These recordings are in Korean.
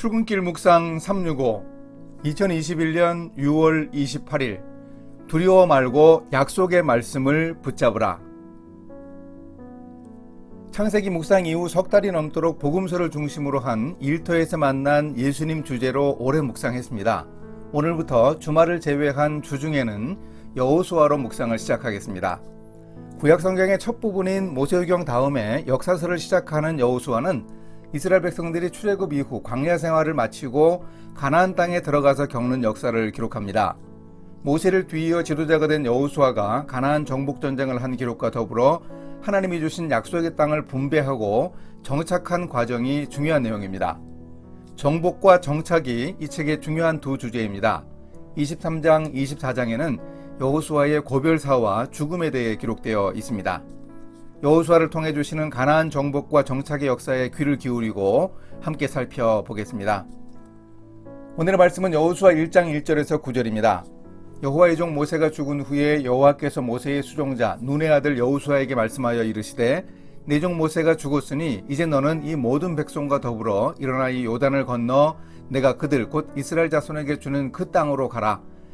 출근길 묵상 365 2021년 6월 28일 두려워 말고 약속의 말씀을 붙잡으라 창세기 묵상 이후 석 달이 넘도록 복음서를 중심으로 한 일터에서 만난 예수님 주제로 오래 묵상했습니다. 오늘부터 주말을 제외한 주중에는 여호수아로 묵상을 시작하겠습니다. 구약 성경의 첫 부분인 모세오경 다음에 역사서를 시작하는 여호수아는 이스라엘 백성들이 출애굽 이후 광야 생활을 마치고 가나안 땅에 들어가서 겪는 역사를 기록합니다. 모세를 뒤이어 지도자가 된 여호수아가 가나안 정복 전쟁을 한 기록과 더불어 하나님이 주신 약속의 땅을 분배하고 정착한 과정이 중요한 내용입니다. 정복과 정착이 이 책의 중요한 두 주제입니다. 23장, 24장에는 여호수아의 고별사와 죽음에 대해 기록되어 있습니다. 여호수아를 통해 주시는 가나안 정복과 정착의 역사에 귀를 기울이고 함께 살펴보겠습니다. 오늘의 말씀은 여호수아 1장 1절에서 9절입니다. 여호와의 종 모세가 죽은 후에 여호와께서 모세의 수종자 눈의 아들 여호수아에게 말씀하여 이르시되 내 종 모세가 죽었으니 이제 너는 이 모든 백성과 더불어 일어나 이 요단을 건너 내가 그들 곧 이스라엘 자손에게 주는 그 땅으로 가라.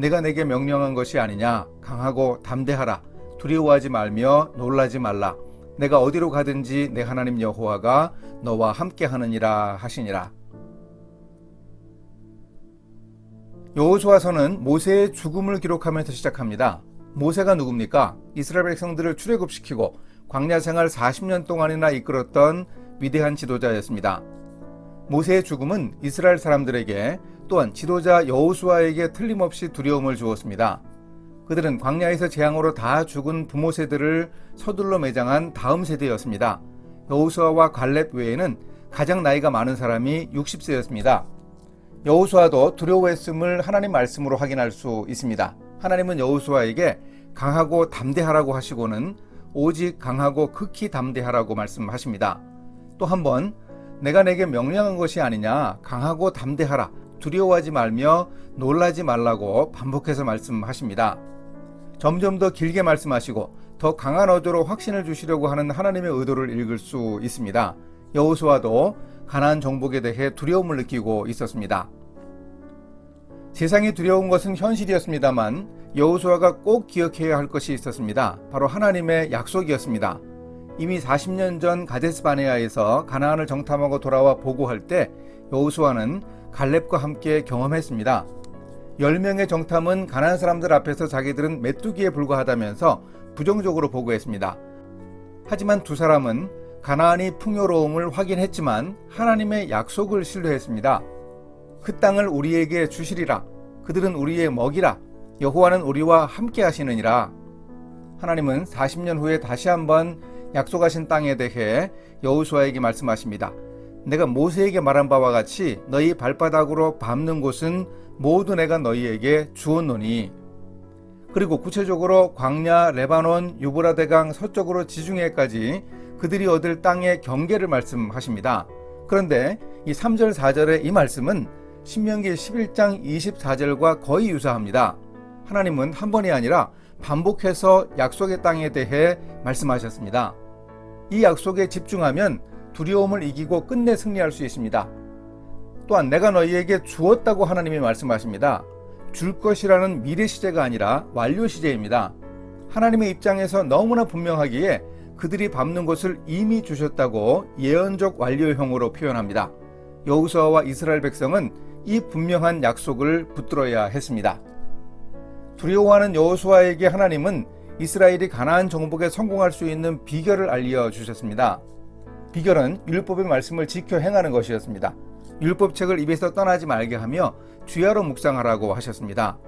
내가 내게 명령한 것이 아니냐. 강하고 담대하라. 두려워하지 말며 놀라지 말라. 내가 어디로 가든지 내 하나님 여호와가 너와 함께 하느니라 하시니라. 여호수아서는 모세의 죽음을 기록하면서 시작합니다. 모세가 누굽니까? 이스라엘 백성들을 출애굽시키고 광야 생활 40년 동안이나 이끌었던 위대한 지도자였습니다. 모세의 죽음은 이스라엘 사람들에게 또한 지도자 여호수아에게 틀림없이 두려움을 주었습니다. 그들은 광야에서 재앙으로 다 죽은 부모 세대를 서둘러 매장한 다음 세대였습니다. 여호수아와 갈렙 외에는 가장 나이가 많은 사람이 60세였습니다. 여호수아도 두려워했음을 하나님 말씀으로 확인할 수 있습니다. 하나님은 여호수아에게 강하고 담대하라고 하시고는 오직 강하고 극히 담대하라고 말씀하십니다. 또 한번 내가 내게 명령한 것이 아니냐 강하고 담대하라 두려워하지 말며 놀라지 말라고 반복해서 말씀하십니다. 점점 더 길게 말씀하시고 더 강한 어조로 확신을 주시려고 하는 하나님의 의도를 읽을 수 있습니다. 여호수아도 가나안 정복에 대해 두려움을 느끼고 있었습니다. 세상이 두려운 것은 현실이었습니다만 여호수아가 꼭 기억해야 할 것이 있었습니다. 바로 하나님의 약속이었습니다. 이미 40년 전 가데스 바네아에서 가나안을 정탐하고 돌아와 보고할 때 여호수아는 갈렙과 함께 경험했습니다. 10명의 정탐은 가나안 사람들 앞에서 자기들은 메뚜기에 불과하다면서 부정적으로 보고했습니다. 하지만 두 사람은 가나안이 풍요로움을 확인했지만 하나님의 약속을 신뢰했습니다. 그 땅을 우리에게 주시리라. 그들은 우리의 먹이라. 여호와는 우리와 함께 하시느니라. 하나님은 40년 후에 다시 한번 약속하신 땅에 대해 여호수아에게 말씀하십니다. 내가 모세에게 말한 바와 같이 너희 발바닥으로 밟는 곳은 모두 내가 너희에게 주었노니 그리고 구체적으로 광야, 레바논, 유브라데강 서쪽으로 지중해까지 그들이 얻을 땅의 경계를 말씀하십니다. 그런데 이 3절 4절의 이 말씀은 신명기 11장 24절과 거의 유사합니다. 하나님은 한 번이 아니라 반복해서 약속의 땅에 대해 말씀하셨습니다. 이 약속에 집중하면 두려움을 이기고 끝내 승리할 수 있습니다. 또한 내가 너희에게 주었다고 하나님이 말씀하십니다. 줄 것이라는 미래 시제가 아니라 완료 시제입니다. 하나님의 입장에서 너무나 분명하기에 그들이 밟는 것을 이미 주셨다고 예언적 완료형으로 표현합니다. 여호수아와 이스라엘 백성은 이 분명한 약속을 붙들어야 했습니다. 두려워하는 여호수아에게 하나님은 이스라엘이 가나안 정복에 성공할 수 있는 비결을 알려 주셨습니다. 비결은 율법의 말씀을 지켜 행하는 것이었습니다. 율법책을 입에서 떠나지 말게 하며 주야로 묵상하라고 하셨습니다.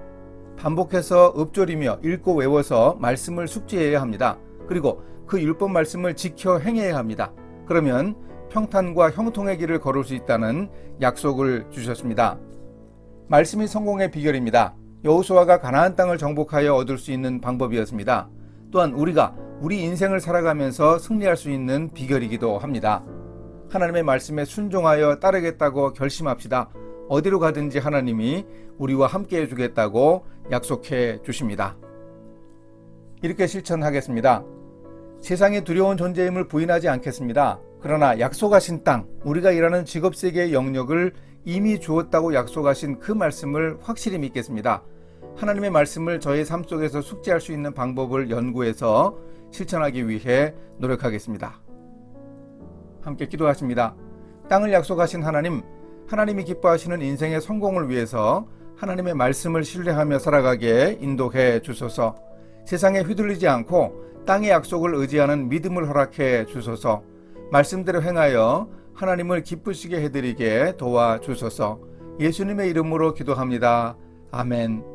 반복해서 읊조리며 읽고 외워서 말씀을 숙지해야 합니다. 그리고 그 율법 말씀을 지켜 행해야 합니다. 그러면 평탄과 형통의 길을 걸을 수 있다는 약속을 주셨습니다. 말씀이 성공의 비결입니다. 여호수아가 가나안 땅을 정복하여 얻을 수 있는 방법이었습니다. 또한 우리가 우리 인생을 살아가면서 승리할 수 있는 비결이기도 합니다. 하나님의 말씀에 순종하여 따르겠다고 결심합시다. 어디로 가든지 하나님이 우리와 함께 해주겠다고 약속해 주십니다. 이렇게 실천하겠습니다. 세상에 두려운 존재임을 부인하지 않겠습니다. 그러나 약속하신 땅, 우리가 일하는 직업 세계의 영역을 이미 주었다고 약속하신 그 말씀을 확실히 믿겠습니다. 하나님의 말씀을 저의 삶 속에서 숙지할 수 있는 방법을 연구해서 실천하기 위해 노력하겠습니다. 함께 기도하십니다. 땅을 약속하신 하나님, 하나님이 기뻐하시는 인생의 성공을 위해서 하나님의 말씀을 신뢰하며 살아가게 인도해 주소서. 세상에 휘둘리지 않고 땅의 약속을 의지하는 믿음을 허락해 주소서. 말씀대로 행하여 하나님을 기쁘시게 해드리게 도와 주소서. 예수님의 이름으로 기도합니다. 아멘.